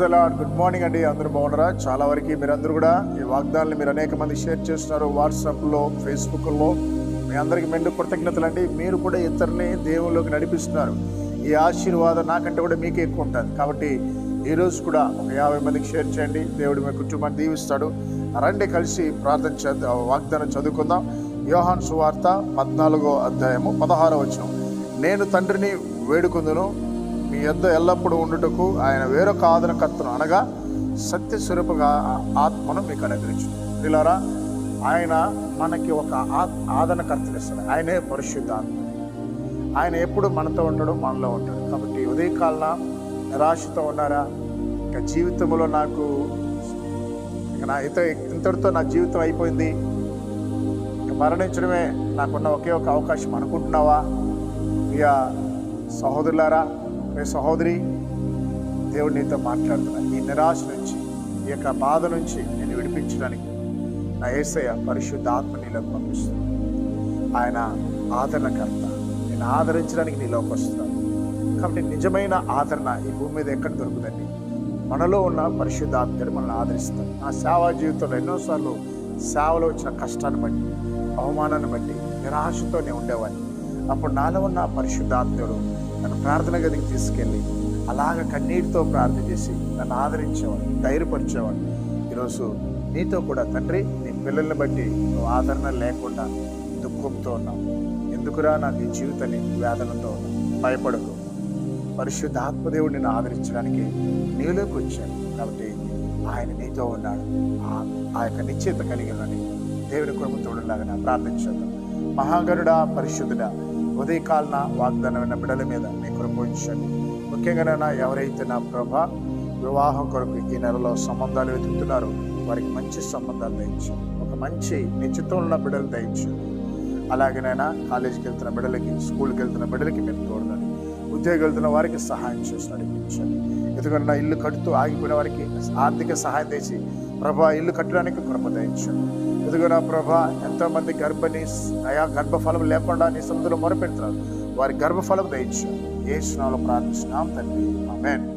Lord good morning అండి. అందరూ బాగున్నారా? చాలా వరకు మీరందరూ కూడా ఈ వాగ్దానాలు మీరు అనేక మంది షేర్ చేస్తున్నారు. వాట్సాప్లో ఫేస్బుక్లో. మీ అందరికీ మెండు కృతజ్ఞతలు అండి మీరు కూడా ఇతరుని దేవుల్లోకి నడిపిస్తున్నారు. ఈ ఆశీర్వాదం నాకంటే కూడా మీకే ఎక్కువ ఉంటుంది. కాబట్టి ఈ రోజు కూడా ఒక యాభై మందికి షేర్ చేయండి. దేవుడు మీ కుటుంబాన్ని దీవిస్తాడు. రండి కలిసి ప్రార్థన చేద్దాం వాగ్దానం చదువుకుందాం. యోహాన్ సువార్త పద్నాలుగో అధ్యాయము పదహారో వచనం. నేను తండ్రిని వేడుకుందును. మీ యొద్ద ఎల్లప్పుడూ ఉండుటకు ఆయన వేరొక ఆదరణకర్తను అనగా సత్యస్వరూపగా ఆత్మను మీకు అనుగ్రహించు ఇలారా ఆయన మనకి ఒక ఆదరణకర్తలు ఇస్తాడు ఆయనే పరిశుద్ధాత్మ. ఆయన ఎప్పుడు మనతో ఉంటాడు మనలో ఉంటాడు. కాబట్టి ఉదయకాలన నిరాశతో ఉన్నారా? ఇంకా జీవితంలో నాకు ఇక నా ఇత ఇంతటితో నా జీవితం అయిపోయింది. ఇక మరణించడమే నాకున్న ఒకే ఒక అవకాశం అనుకుంటున్నావా? ఇక సహోదరులారా ప్రే సహోదరి దేవుడు నీతో మాట్లాడుతున్నా. ఈ నిరాశ నుంచి ఈ యొక్క బాధ నుంచి నేను విడిపించడానికి నా ఏసయ పరిశుద్ధ ఆత్మ నీలోకి పంపిస్తున్నాను ఆయన ఆదరణకర్త. నేను ఆదరించడానికి నీలోకి వస్తున్నాను కాబట్టి నిజమైన ఆదరణ ఈ భూమి మీద ఎక్కడ దొరుకుతుంది మనలో ఉన్న పరిశుద్ధాత్మని మనల్ని ఆదరిస్తాం నా సేవా జీవితంలో ఎన్నోసార్లు సేవలో వచ్చిన కష్టాన్ని బట్టి అవమానాన్ని బట్టి నిరాశతో నేను ఉండేవాడిని. అప్పుడు నాలో ఉన్న పరిశుద్ధాత్ముడు నన్ను ప్రార్థన గదికి తీసుకెళ్ళి అలాగ కన్నీటితో ప్రార్థన చేసి నన్ను ఆదరించేవాడు ధైర్యపరిచేవాడు. ఈరోజు నీతో కూడా తండ్రి నీ పిల్లల్ని బట్టి నువ్వు ఆదరణ లేకుండా దుఃఖంతో ఉన్నావు. ఎందుకురా నాకు ఈ జీవితాన్ని వేదనతో భయపడకు? పరిశుద్ధ ఆత్మదేవుడు నిన్ను ఆదరించడానికి నీలోకి వచ్చాను కాబట్టి ఆయన నీతో ఉన్నాడు. ఆ యొక్క నిశ్చిత కలిగినని దేవుని కొరకు తోడులాగా ప్రార్థించేద్దాం. మహాగరుడా పరిశుద్ధుడా ఉదయకాలన వాగ్దానమైన బిడల మీద మీ కృప ఉంచండి. ముఖ్యంగా నాన్న ఎవరైతే నా ప్రభ వివాహం కొరకు ఈ నెలలో సంబంధాలు వెతుకుతున్నారో వారికి మంచి సంబంధాలు దయించండి ఒక మంచి నిశ్చితం ఉన్న బిడ్డలు దయించండి అలాగేనైనా కాలేజీకి వెళ్తున్న బిడ్డలకి స్కూల్కి వెళ్తున్న బిడ్డలకి మీరు తోడదండి ఉద్యోగం వారికి సహాయం చేస్తున్నాడు నడిపించండి ఎందుకంటే నా ఇల్లు కట్టుతూ ఆగిపోయిన వారికి ఆర్థిక సహాయం చేసి ప్రభా ఇల్లు కట్టడానికి కృప దయించండి ఎందుకన్నా ప్రభా ఎంతోమంది గర్భని అయా గర్భఫలం లేకుండా నీ సముద్రంలో మొరపెడుతున్నారు వారి గర్భఫలం దయించు ఏ స్నాలో ప్రార్థిస్తున్నాం తండ్రి. ఆమెన్.